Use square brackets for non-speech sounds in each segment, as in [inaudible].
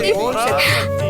சக்தி ஓம் சக்தி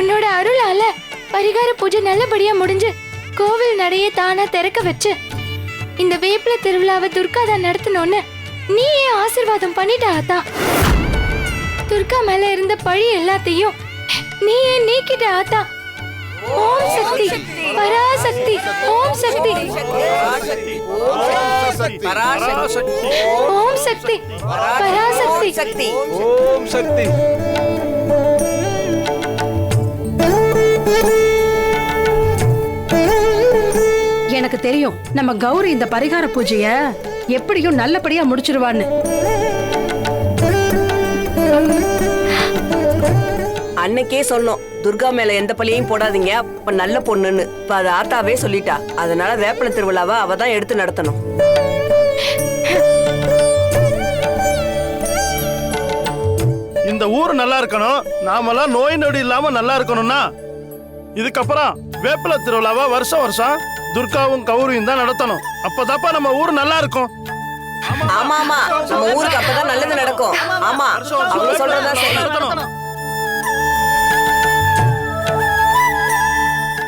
உன்னோட அருளால பரிகார பூஜை நல்லபடியா முடிஞ்சு கோவில் நடைய தானா திறக்க வச்சு இந்த வேப்பில திருவிழாவை துர்கா தான் நடத்தணும்னு நீயே ஆசீர்வாதம் பண்ணிட்ட ஆத்தா? துர்கா மேல இருந்த பழி எல்லாத்தையும் நீயே நீக்கிட்ட ஆத்தா? ஓம் சக்தி பராசக்தி ஓம் சக்தி. பராசக்தி ஓம் சக்தி பராசக்தி. ஓம் சக்தி பராசக்தி சக்தி. ஓம் சக்தி. எனக்கு தெரியும். நம்ம கௌரி இந்த பரிகார பூஜைய எப்படியும் நல்லபடியா முடிச்சிருவான்னு. அன்னைக்கே சொன்னோம். துர்கா மேல எந்த பழியையும் போடாதீங்க. அப்ப நல்ல பொண்ணுன்னு. இப்ப அது ஆத்தாவே சொல்லிட்டா. அதனால வேப்பன திருவிழாவை அவ தான் எடுத்து நடத்தணும். இந்த ஊர் நல்லா இருக்கணும். நாமெல்லாம் நோய் நொடி இல்லாம நல்லா இருக்கணும்னா இதுக்கப்புறம் வேப்பில திருவிழாவை வருஷம் வருஷம்? துர்காவும் கௌரியும் தான் நடத்தணும். அப்பதாப்பா நம்ம ஊர் நல்லா இருக்கும். ஆமா ஆமா. நம்ம ஊருக்கு அப்பதான் நல்லது நடக்கும். ஆமா. அவங்க சொல்றதா சரி.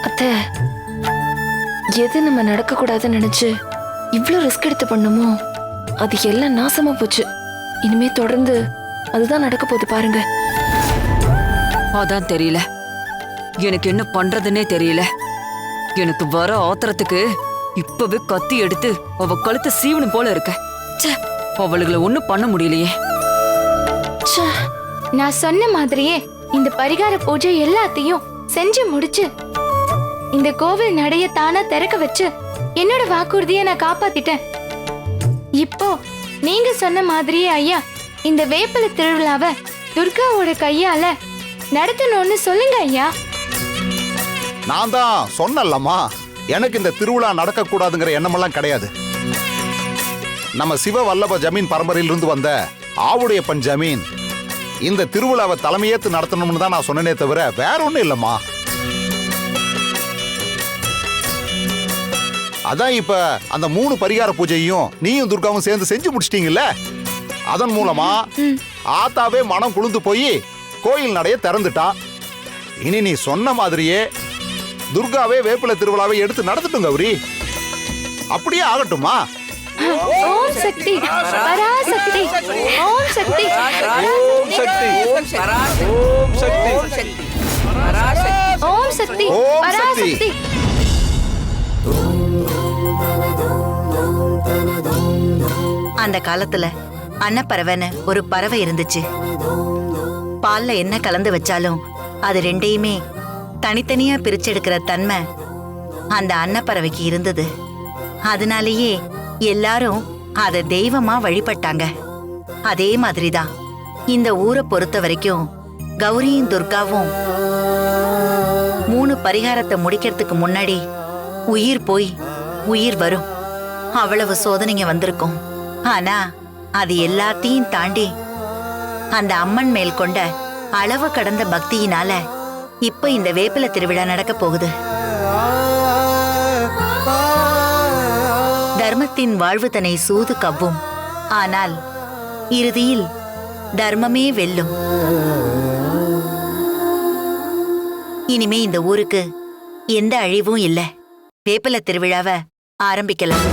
அத்தை எது நம்ம நடக்க கூடாதுன்னு நினைச்சு இவ்ளோ ரிஸ்க் எடுத்து பண்ணுமோ? அது எல்லாம் நாசமா போச்சு. இனிமே தொடர்ந்து அதுதான் நடக்க போகுது பாருங்க. அதான் தெரியல. எனக்கு என்ன பண்றதுன்னே தெரியல. எனக்கு வர ஆத்திரத்துக்கு இப்பவே கத்தி எடுத்து அவ கழுத்தை சீவனும் போல இருக்க. ச்சே அவளுகளை ஒண்ணும் பண்ண முடியலையே. நான் சொன்ன மாதிரியே இந்த பரிகார பூஜை எல்லாத்தையும் செஞ்சு முடிச்சு இந்த கோவில் நடைய தானா திறக்க வச்சு என்னோட வாக்குறுதியை நான் காப்பாத்திட்டேன். இப்போ நீங்க சொன்ன மாதிரியே ஐயா இந்த வேப்பல திருவிழாவை துர்காவோட கையால நடத்தணும்னு சொல்லுங்க ஐயா. நான் தான் சொன்னல்லம்மா. எனக்கு இந்த திருவிழா நடக்கக்கூடாதுங்கிற எண்ணமெல்லாம் கிடையாது. நம்ம சிவ வல்லப ஜமீன் பரம்பரையிலிருந்து வந்த ஆவுடையப்பன் ஜமீன் இந்த திருவிழாவை தலைமையேத்து நடத்தணும்னு தான் நான் சொன்னனே தவிர வேற ஒண்ணும் இல்லம்மா. அதான் இப்ப அந்த மூணு பரிகார பூஜையும் நீயும் துர்காவும் சேர்ந்து செஞ்சு முடிச்சிட்டீங்கல்ல? அதன் மூலமா ஆத்தாவே மனம் குளிர்ந்து போய் கோயில் நடைய திறந்துட்டா. இனி நீ சொன்ன மாதிரியே துர்காவே வேப்பில திருவிழாவை எடுத்து நடத்தட்டும் கௌரி. அப்படியே ஆகட்டுமா? ஓம் சக்தி. பராசக்தி. ஓம் சக்தி. ஓம் சக்தி. ஓம் சக்தி. ஓம் சக்தி. ஓம் சக்தி. பராசக்தி. அந்த காலத்துல அன்னப்பறவைன்னு ஒரு பறவை இருந்துச்சு. பால்ல என்ன கலந்து வச்சாலும் அது ரெண்டையுமே தனித்தனியா பிரிச்செடுக்கிற தன்மை அந்த அன்னப்பறவைக்கு இருந்தது. அதனாலேயே எல்லாரும் அதை தெய்வமா வழிபட்டாங்க. அதே மாதிரிதான் இந்த ஊரை பொறுத்த வரைக்கும் கௌரியும் துர்காவும் மூணு பரிகாரத்தை முடிக்கிறதுக்கு முன்னாடி உயிர் போய் உயிர் வரும். அவ்வளவு சோதனைங்க வந்திருக்கும். ஆனா அது எல்லாத்தையும் தாண்டி அந்த அம்மன் மேல் கொண்ட அளவு கடந்த பக்தியினால இப்ப இந்த வேப்பில திருவிழா நடக்க போகுது. தர்மத்தின் வாழ்வு தன்னை சூது கவ்வும். ஆனால் இறுதியில் தர்மமே வெல்லும். இனிமே இந்த ஊருக்கு எந்த அழிவும் இல்லை. வேப்பில திருவிழாவை ஆரம்பிக்கலாம்.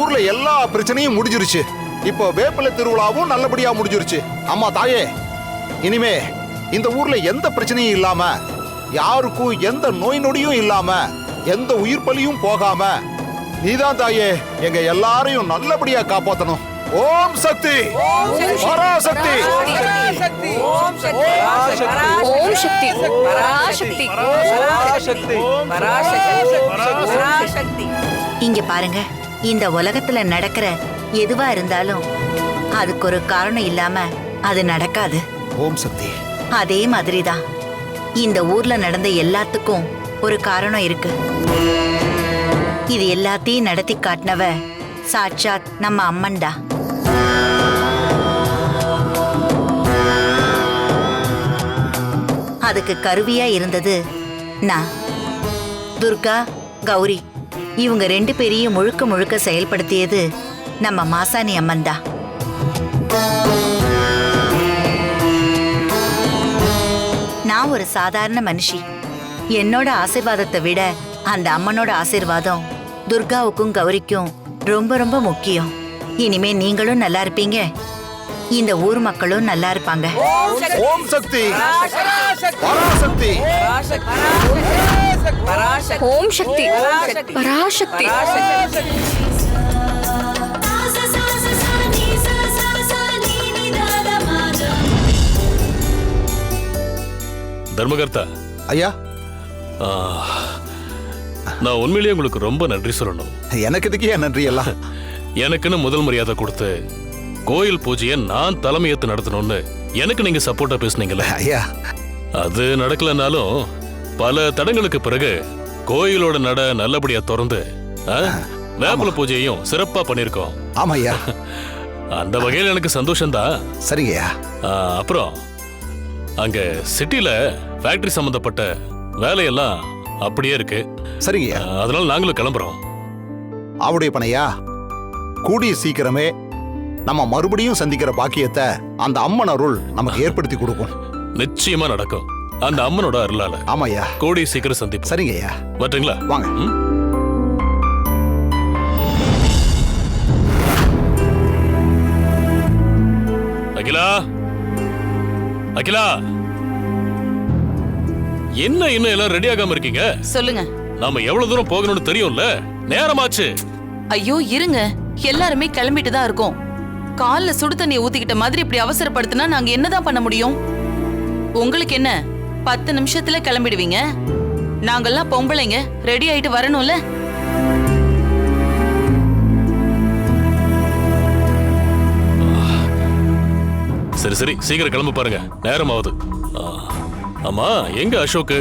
ஊர்ல எல்லா பிரச்சனையும் முடிஞ்சிருச்சு. இப்போ வேப்பிலை திருவிழாவும் நல்லபடியா முடிஞ்சிருச்சு. அம்மா தாயே இனிமே இந்த ஊர்ல எந்த பிரச்சனையும் இல்லாம யாருக்கும் எந்த நோய் நொடியும் இல்லாம எந்த உயிர் பலியும் போகாம நீதான் தாயே எங்க எல்லாரையும் நல்லபடியா காப்பாத்தணும். ஓம் சக்தி! பராசக்தி! ஓம் சக்தி! ஓம் சக்தி! பராசக்தி! பராசக்தி! பராசக்தி! பராசக்தி! இங்க பாருங்க. இந்த உலகத்துல நடக்கிற எதுவா இருந்தாலும் அதுக்கு ஒரு காரணம் இல்லாம அது நடக்காது. ஓம் சக்தி. அதே மாதிரிதான். இந்த ஊர்ல நடந்த எல்லாத்துக்கும் ஒரு காரணம் இருக்கு. இது எல்லாத்தையும் நடத்தி காட்டினவ சாட்சாத் நம்ம அம்மன்டா அதுக்கு கருவியா இருந்தது நான். துர்கா கௌரி. இவங்க ரெண்டு பேரையும் முழுக்க முழுக்க செயல்படுத்தியது நம்ம மாசாணி அம்மன் தான். நான் ஒரு சாதாரண மனுஷி. என்னோட ஆசீர்வாதத்தை விட அந்த அம்மனோட ஆசீர்வாதம் துர்காவுக்கும் கௌரிக்கும் ரொம்ப ரொம்ப முக்கியம். இனிமே நீங்களும் நல்லா இருப்பீங்க. இந்த ஊர் மக்களும் நல்லா இருப்பாங்க. ஓம் சக்தி. பராசக்தி. பராசக்தி. ஓம் சக்தி. பராசக்தி. தர்மகர்த்தா. ஐயா. நான் உண்மையிலேயே உங்களுக்கு ரொம்ப நன்றி சொல்லணும். எனக்கு இதுக்கு ஏன் நன்றி எல்லாம்? எனக்குன்னு முதல் மரியாதை கொடுத்து கோயில் பூஜையை நான் தலைமையேத்து நடத்தணும்னு எனக்கு நீங்க சப்போர்ட்டா பேசுனீங்கல்ல? ஐயா. அது நடக்கலனாலும் பல தடங்களுக்கு பிறகு கோயிலோட நட நல்லபடியா திறந்து ஆ, வேப்பல பூஜையையும் சிறப்பா பண்ணிருக்கோம். ஆமா ஐயா [laughs] அந்த வகையில் எனக்கு சந்தோஷம்தான். சரிங்கய்யா. அப்புறம் அங்க சிட்டில ஃபேக்டரி சம்பந்தப்பட்ட வேலையெல்லாம் அப்படியே இருக்கு. சரிங்கய்யா. அதனால நாங்களும் கிளம்புறோம். அவருடைய பணையா? கூடிய சீக்கிரமே நம்ம மறுபடியும் சந்திக்கிற பாக்கியத்தை அந்த அம்மன் அருள் நமக்கு [laughs] ஏற்படுத்தி கொடுக்கும். நிச்சயமா நடக்கும். அந்த அம்மனோட அருளால ஆமாய்யா. கூடி சீக்கிரம் சந்திப்போம். சரிங்கய்யா. வரட்டுங்களா? வாங்க? அகிலா? அகிலா? என்ன இன்னும் எல்லாம் ரெடி ஆகாம இருக்கீங்க? சொல்லுங்க. நாம எவ்வளவு தூரம் போகணும்னு தெரியும்ல? நேரமாச்சு. ஐயோ இருங்க. எல்லாருமே கிளம்பிட்டு தான் இருக்கோம். கால்ல சுடு தண்ணியை ஊத்திக்கிட்ட மாதிரி இப்படி அவசரப்படுத்தினா நாங்க என்னதான் பண்ண முடியும்? உங்களுக்கு என்ன? பத்து நிமிஷத்துல கிளம்பிடுவீங்க. நாங்கெல்லாம் பொம்பளைங்க ரெடி ஆயிட்டு வரணும்ல? சரி சரி சீக்கிரம் கிளம்ப பாருங்க. நேரம் ஆகுது ஆமா எங்க அசோக்கு?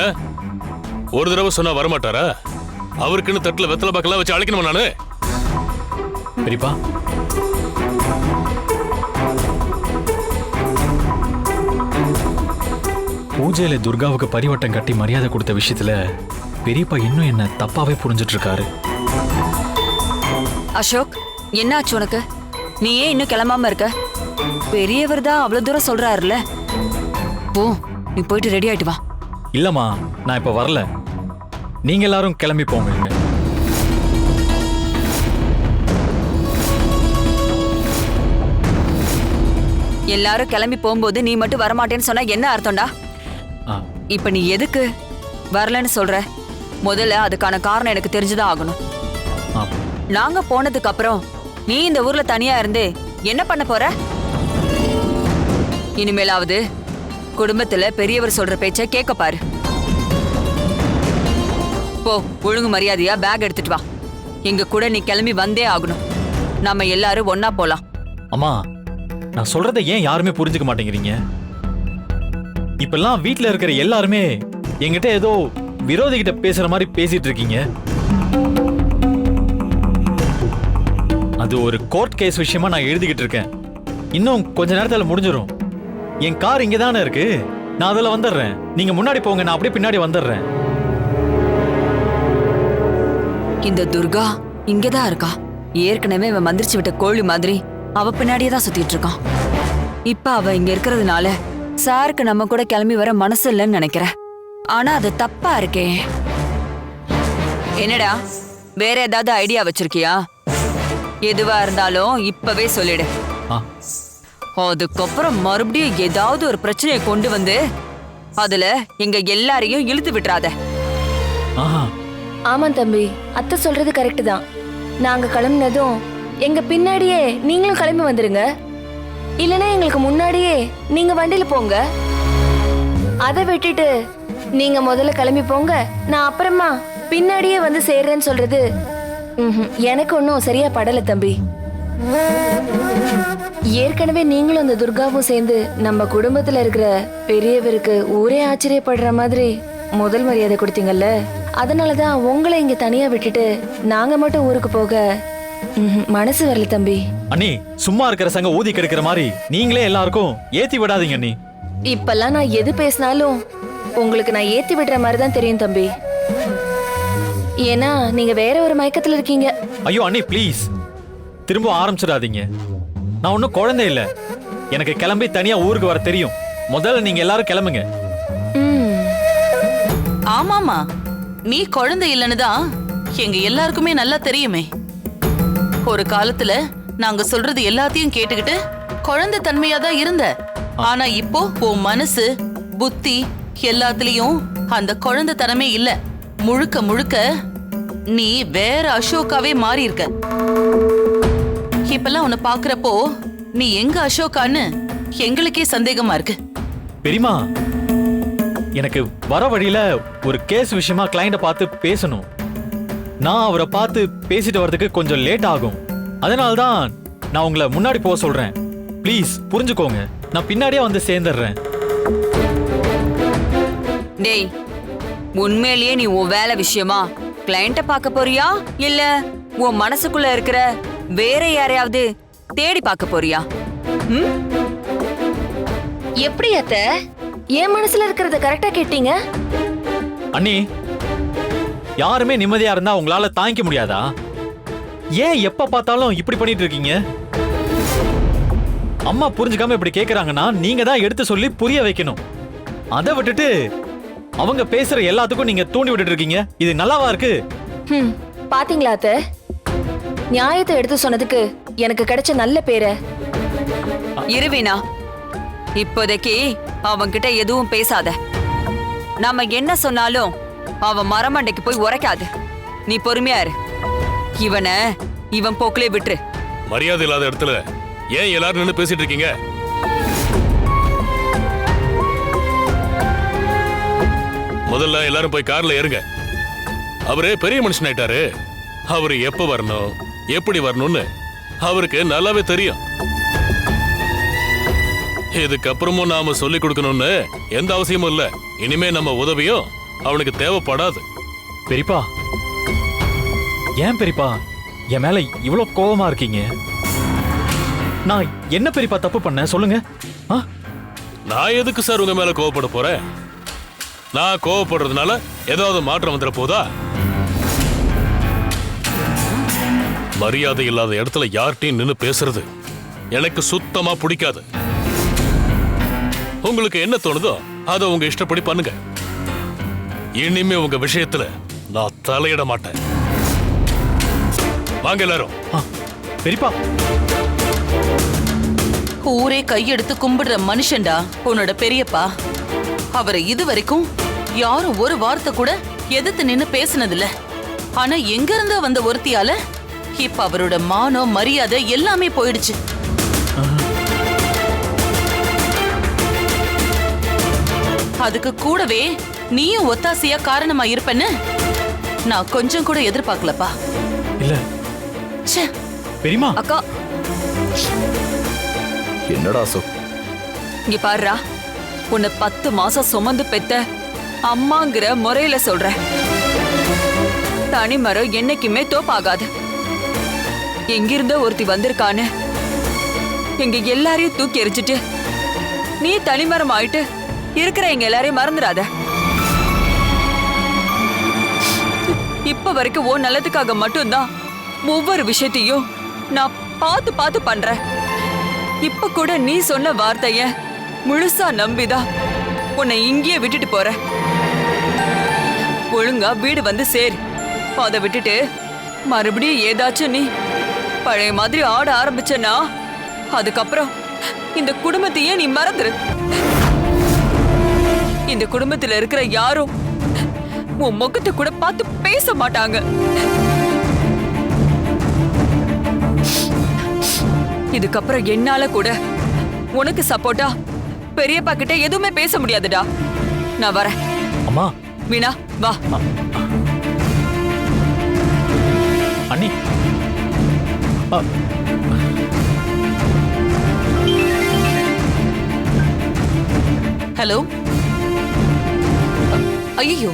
ஏன் ஒரு தடவை சொன்னா வரமாட்டாரா? அவருக்குன்னு தட்டுல வெத்தலை பாக்கெல்லாம் வச்சு அழைக்கணுமா நானு? பெரியப்பா பூஜையில துர்காவுக்கு பரிவட்டம் கட்டி மரியாதை கொடுத்த விஷயத்துல பெரியப்பா இன்னும் என்ன தப்பாவே புரிஞ்சிட்டு இருக்காரு அசோக் என்னாச்சு உனக்கு? நீ ஏன் இன்னும் கிளம்பாம இருக்க? பெரியவர் தான் அவ்வளவு தூரம் சொல்றாருல்ல. போ நீ போயிட்டு ரெடி ஆயிட்டு வா. இல்லம்மா நான் இப்ப வரல. நீங்க எல்லாரும் கிளம்பி போங்க. எல்லாரும் கிளம்பி போகும்போது நீ மட்டும் வரமாட்டேன்னு சொன்னா என்ன அர்த்தம்டா? இப்ப நீ எதுக்கு வரலன்னு சொல்ற? முதல்ல அதுக்கான காரணம் எனக்கு தெரிஞ்சுதான் ஆகணும். நாங்க போனதுக்கு அப்புறம் நீ இந்த ஊர்ல தனியா இருந்து என்ன பண்ண போற? இனிமேலாவது குடும்பத்துல பெரியவர் சொல்ற பேச்ச கேட்க பாரு. போ ஒழுங்கு மரியாதையா பேக் எடுத்துட்டு வா. எங்க கூட நீ கிளம்பி வந்தே ஆகணும். நாம எல்லாரும் ஒன்னா போலாம். அம்மா நான் சொல்றதை ஏன் யாருமே புரிஞ்சுக்க மாட்டேங்கிறீங்க? இப்பெல்லாம் வீட்ல இருக்கிற எல்லாருமே என்கிட்ட ஏதோ விரோதி கிட்ட பேசுற மாதிரி பேசிட்டு இருக்கீங்க. அது ஒரு கோர்ட் கேஸ் விஷயமா நான் எழுதிக்கிட்டு இருக்கேன். இன்னும் கொஞ்ச நேரத்துல முடிஞ்சிடும் என் கார் இங்க தானே இருக்கு. நான் அதில் வந்துடுறேன் நீங்க முன்னாடி போங்க நான் அப்படியே பின்னாடி வந்துடுறேன் இந்த துர்கா இங்கதான் இருக்கா? ஏற்கனவே அவன் மந்திரிச்சு விட்ட கோழி மாதிரி அவ பின்னாடியே தான் சுத்திட்டு இருக்கான். இப்ப அவ இங்க இருக்கிறதுனால சாருக்கு நம்ம கூட கிளம்பி வர மனசு இல்லைன்னு நினைக்கிறேன். ஆனா அது தப்பா இருக்கே. என்னடா வேற ஏதாவது ஐடியா வச்சிருக்கியா? எதுவா இருந்தாலும் இப்பவே சொல்லிடு. ஆ. அதுக்கப்புறம் மறுபடியும் ஏதாவது ஒரு பிரச்சனையை கொண்டு வந்து அதுல எங்க எல்லாரையும் இழுத்து விட்டுறாத. ஆமா தம்பி அத்தை சொல்றது கரெக்ட் தான். நாங்க கிளம்புனதும் எங்க பின்னாடியே நீங்களும் கிளம்பி வந்துருங்க. இல்லனா எங்களுக்கு முன்னாடியே நீங்க வண்டியில போங்க. அதை விட்டுட்டு நீங்க முதல்ல கிளம்பி போங்க. நான் அப்புறமா பின்னாடியே வந்து சேர்றேன்னு சொல்றது எனக்கு ஒன்றும் சரியா படல தம்பி. ஏற்கனவே நீங்களும் அந்த துர்காவும் சேர்ந்து நம்ம குடும்பத்துல இருக்கிற பெரியவருக்கு ஊரே ஆச்சரியப்படுற மாதிரி முதல் மரியாதை கொடுத்தீங்கல்ல? அதனாலதான் உங்களை இங்க தனியா விட்டுட்டு நாங்க மட்டும் ஊருக்கு போக மனசு வரல தம்பி. அண்ணி சும்மா இருக்கிற சங்க ஊதி கெடுக்கிற மாதிரி நீங்களே எல்லாருக்கும் ஏத்தி விடாதீங்க அண்ணி. இப்பெல்லாம் நான் எது பேசினாலும் உங்களுக்கு நான் ஏத்தி விடுற மாதிரி தான் தெரியும் தம்பி. ஏன்னா நீங்க வேற ஒரு மயக்கத்துல இருக்கீங்க. ஐயோ அண்ணி ப்ளீஸ் திரும்ப ஆரம்பிச்சிடாதீங்க. நான் ஒன்றும் குழந்தை இல்லை. எனக்கு கிளம்பி தனியா ஊருக்கு வர தெரியும். முதல்ல நீங்க எல்லாரும் கிளம்புங்க. ம். ஆமாமா நீ குழந்தை இல்லைன்னு தான் எங்க எல்லாருக்குமே நல்லா தெரியுமே. ஒரு காலத்துல நாங்க சொல்றது எல்லாத்தையும் கேட்டுக்கிட்டு குழந்தை தன்மையா தான் இருந்த. ஆனா இப்போ உன் மனசு புத்தி எல்லாத்துலயும் அந்த குழந்தை தனமே இல்ல. முழுக்க முழுக்க நீ வேற அசோகாவே மாறி இருக்க இப்பெல்லாம் உன்னை பாக்குறப்போ நீ எங்க அசோகான்னு எங்களுக்கே சந்தேகமா இருக்கு. பெரியமா எனக்கு வர வழியில ஒரு கேஸ் விஷயமா கிளைண்ட பார்த்து பேசணும். நான் அவரை பார்த்து பேசிட்டு வரதுக்கு கொஞ்சம் லேட் ஆகும். அதனால தான் நான் உங்களை முன்னாடி போக சொல்றேன். ப்ளீஸ் புரிஞ்சுக்கோங்க. நான் பின்னாடியே வந்து சேர்ந்துடுறேன். டேய் உண்மையிலேயே நீ உன் வேலை விஷயமா? கிளையண்ட்ட பார்க்க போறியா? இல்ல உன் மனசுக்குள்ள இருக்கிற வேற யாரையாவது தேடி பார்க்க போறியா? ம்? எப்படி அத்த? என் மனசுல இருக்கிறத கரெக்டா கேட்டீங்க? அண்ணி யாருமே நிம்மதியா இருந்தா உங்களால தாங்கிக்க முடியாதா? ஏன் எப்ப பார்த்தாலும் இப்படி பண்ணிட்டு இருக்கீங்க? அம்மா புரிஞ்சுக்காம இப்படி கேக்குறாங்கன்னா நீங்க தான் எடுத்து சொல்லி புரிய வைக்கணும். அதை விட்டுட்டு அவங்க பேசுற எல்லாத்துக்கும் நீங்க தூண்டி விட்டுட்டு இருக்கீங்க. இது நல்லாவா இருக்கு? பாத்தீங்களா அத்த? நியாயத்தை எடுத்து சொன்னதுக்கு எனக்கு கிடைச்ச நல்ல பேரை. இருவினா இப்போதைக்கு அவன்கிட்ட எதுவும் பேசாத. நாம என்ன சொன்னாலும் அவன் மரமண்டைக்கு போய் உரைக்காது. நீ பொறுமையா இரு. இவனை இவன் போக்கிலே விட்டுரு. மரியாதை இல்லாத இடத்துல ஏன் எல்லாரும் நின்று பேசிட்டு இருக்கீங்க? முதல்ல எல்லாரும் போய் கார்ல ஏறுங்க. அவரு பெரிய மனுஷன் ஆயிட்டாரு. அவரு எப்ப வரணும் எப்படி வரணும்னு அவருக்கு நல்லாவே தெரியும். இதுக்கப்புறமும் நாம சொல்லி கொடுக்கணும்னு எந்த அவசியமும் இல்ல. இனிமே நம்ம உதவியும் அவனுக்கு தேவைப்படாது. பெரியப்பா ஏன் பெரியப்பா? என் மேல இவ்வளோ கோவமா இருக்கீங்க? நான் என்ன பெரியப்பா தப்பு பண்ணேன்? சொல்லுங்க. ஆ? நான் எதுக்கு சார் உங்க மேல கோவப்பட போறேன்? நான் கோவப்படுறதுனால ஏதாவது மாற்றம் வந்துட போதா? மரியாதை இல்லாத இடத்துல யார்கிட்டயும் நின்னு பேசுறது எனக்கு சுத்தமா பிடிக்காது. உங்களுக்கு என்ன தோணுதோ அதை உங்க இஷ்டப்படி பண்ணுங்க. இனிமே உங்க விஷயத்துல நான் தலையிட மாட்டேன். வாங்க எல்லாரும். பெரியப்பா. ஊரே கையெடுத்து கும்பிடுற மனுஷன்டா உன்னோட பெரியப்பா. அவரை இது வரைக்கும் யாரும் ஒரு வார்த்தை கூட எதிர்த்து நின்னு பேசினதில்ல. ஆனா எங்க இருந்து வந்த ஒருத்தியால இப்ப அவரோட மானம் மரியாதை எல்லாமே போயிடுச்சு. அதுக்கு கூடவே நீயும் ஒத்தாசையா காரணமா இருப்பேன்னு நான் கொஞ்சம் கூட எதிர்பார்க்கலப்பா. இல்ல. ச்சே. பெரியமா அக்கா. என்னடா அசோக் இங்க பாருடா. உன்னை பத்து மாசம் சுமந்து பெத்த அம்மாங்கிற முறையில சொல்றேன் தனிமரம் என்னைக்குமே தோப்பாகாது. எங்கிருந்தோ ஒருத்தி வந்திருக்கான்னு எங்க எல்லாரையும் தூக்கி எரிச்சிட்டு நீ தனிமரம் ஆயிட்டு இருக்கிற எங்க எல்லாரையும் மறந்துடாத. இப்ப வரைக்கும் ஓ நல்லதுக்காக மட்டும்தான் ஒவ்வொரு விஷயத்தையும் நான் பார்த்து பார்த்து பண்றேன். இப்ப கூட நீ சொன்ன வார்த்தைய முழுசா நம்பிதான் உன்னை இங்கேயே விட்டுட்டு போற ஒழுங்கா வீடு வந்து சேர். அதை விட்டுட்டு மறுபடியும் ஏதாச்சும் நீ பழைய மாதிரி ஆட ஆரம்பிச்சனா அதுக்கப்புறம் இந்த குடும்பத்தையே நீ மறந்துரு. இந்த குடும்பத்துல இருக்கிற யாரும் உன் முகத்தை கூட பார்த்து பேச மாட்டாங்க. இதுக்கப்புறம் என்னால கூட உனக்கு சப்போர்ட்டா பெரியப்பா கிட்ட எதுவுமே பேச முடியாதுடா. நான் வரேன். அம்மா. வீணா வா. அண்ணி. ஹலோ. ஐயோ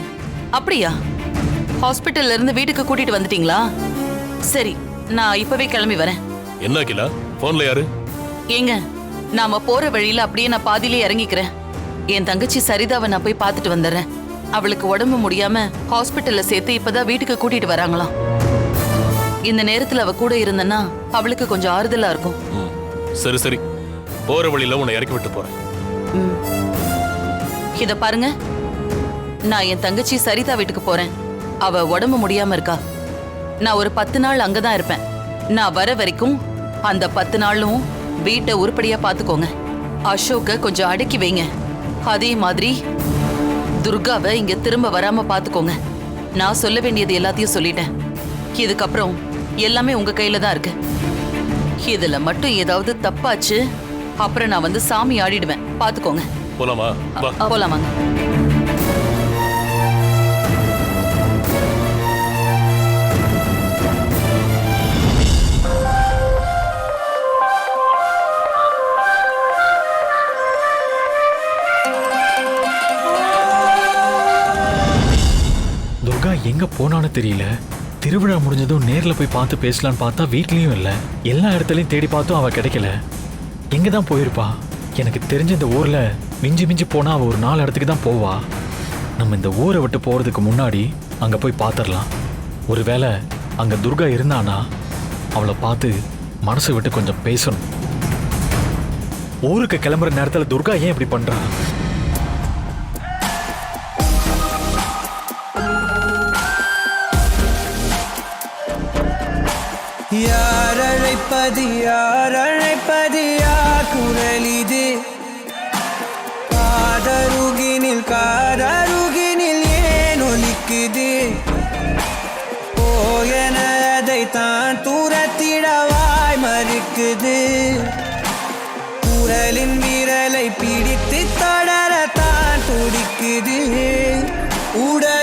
அப்படியா? ஹாஸ்பிட்டல்ல இருந்து வீட்டுக்கு கூட்டிட்டு வந்துட்டீங்களா? சரி நான் இப்பவே கிளம்பி வரேன். என்ன கிலா போன்ல யாரு? ஏங்க நாம போற வழியில அப்படியே நான் பாதியிலே இறங்கிக்கிறேன். என் தங்கச்சி சரிதாவை நான் போய் பார்த்துட்டு வந்துடுறேன். அவளுக்கு உடம்பு முடியாம ஹாஸ்பிட்டல்ல சேர்த்து இப்பதான் வீட்டுக்கு கூட்டிட்டு வராங்களாம். இந்த நேரத்துல அவ கூட இருந்தேன்னா அவளுக்கு கொஞ்சம் ஆறுதலா இருக்கும். சரி சரி. போற வழியில உன்னை இறக்கி விட்டு போறேன். இத பாருங்க. நான் என் தங்கச்சி சரிதா வீட்டுக்கு போறேன். அவ உடம்பு முடியாம இருக்கா. நான் ஒரு பத்து நாள் அங்கதான் இருப்பேன். நான் வர வரைக்கும் அந்த பத்து நாளும் வீட்டை உருப்படியா பாத்துக்கோங்க அசோக்க கொஞ்சம் அடக்கி வைங்க. அதே மாதிரி துர்காவை இங்க திரும்ப வராம பாத்துக்கோங்க நான் சொல்ல வேண்டியது எல்லாத்தையும் சொல்லிட்டேன். இதுக்கப்புறம் எல்லாமே உங்க கையில தான் இருக்கு. இதுல மட்டும் ஏதாவது தப்பாச்சு அப்புறம் நான் வந்து சாமி ஆடிடுவேன். பாத்துக்கோங்க போலாமா? வா. போனான்னு தெரியல. திருவிழா முடிஞ்சதும் நேரில் போய் பார்த்து பேசலான்னு பார்த்தா வீட்லேயும் இல்லை. எல்லா இடத்துலையும் தேடி பார்த்தும் அவள் கிடைக்கல. எங்கே தான் போயிருப்பா. எனக்கு தெரிஞ்ச இந்த ஊரில் மிஞ்சி மிஞ்சி போனால் அவள் ஒரு நாலு இடத்துக்கு தான் போவா. நம்ம இந்த ஊரை விட்டு போறதுக்கு முன்னாடி அங்கே போய் பார்த்துடலாம் ஒருவேளை அங்கே துர்கா இருந்தானா? அவளை பார்த்து மனசு விட்டு கொஞ்சம் பேசணும். ஊருக்கு கிளம்புற நேரத்துல துர்கா ஏன் இப்படி பண்றா? யார் அழைப்பது? யார் அழைப்பது? யார் குரல் இது காதருகினில் காதருகினில் ஏன் ஒலிக்குது? போயன அதை தான் தூரத்திடவாய் மறுக்குது. குரலின் விரலை பிடித்து தொடரத்தான் துடிக்குது. உடல்